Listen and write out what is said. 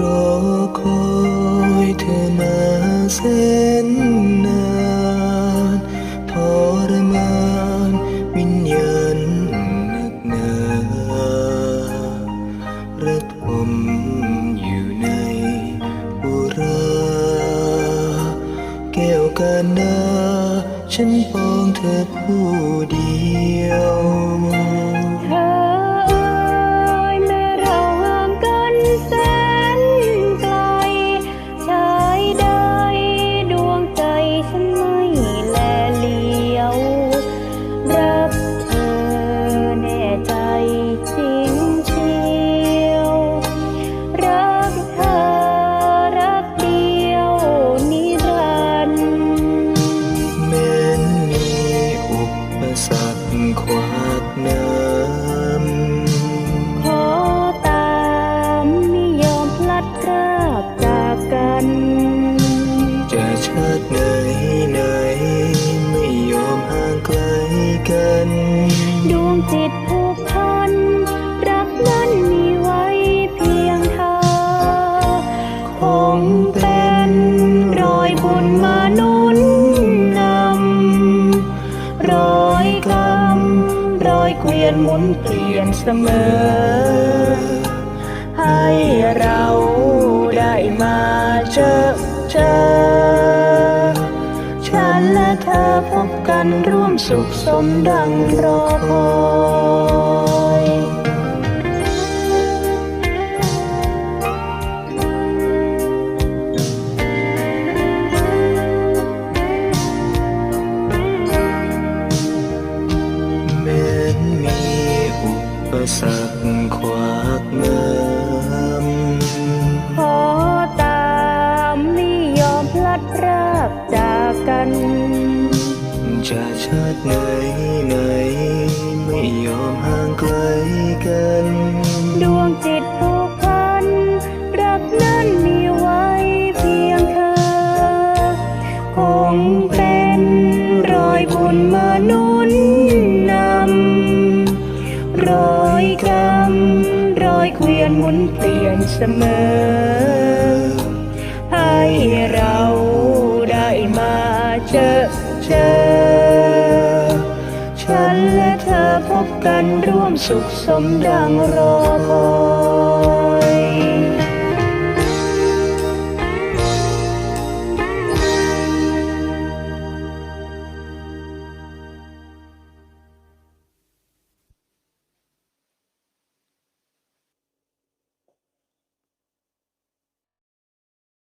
รอคอยเธอมาเสนนานทรมานวิญญาณนักหนาระทมอยู่ในอุราแก้วกานาฉันปองเธอผู้เดียวากจากกัน จะชาติไหนไหน ไม่ยอมห่างไกลกัน ดวงจิตผูกพัน รักนั้นมีไว้เพียงเธอ คงเป็นรอยบุญมานุนนำรอยกรรมรอยเกวียนหมุนเปลี่ยนเสมอ ให้เราได้มาเจอเจอ ฉันและเธอพบกันร่วมสุขสมดังรอคอยแม้นมีอุปสรรค กกันจะชาติไหนไหน ไม่ยอมห่างไกลกัน ดวงจิตผูกพัน รักนั้นมีไว้เพียงเธอ คงเป็นรอยบุญมาหนุนนำรอยกรรมรอยเกวียนหมุนเปลี่ยนเสมอ เธอพบกันร่วมสุขสมดังรอคอย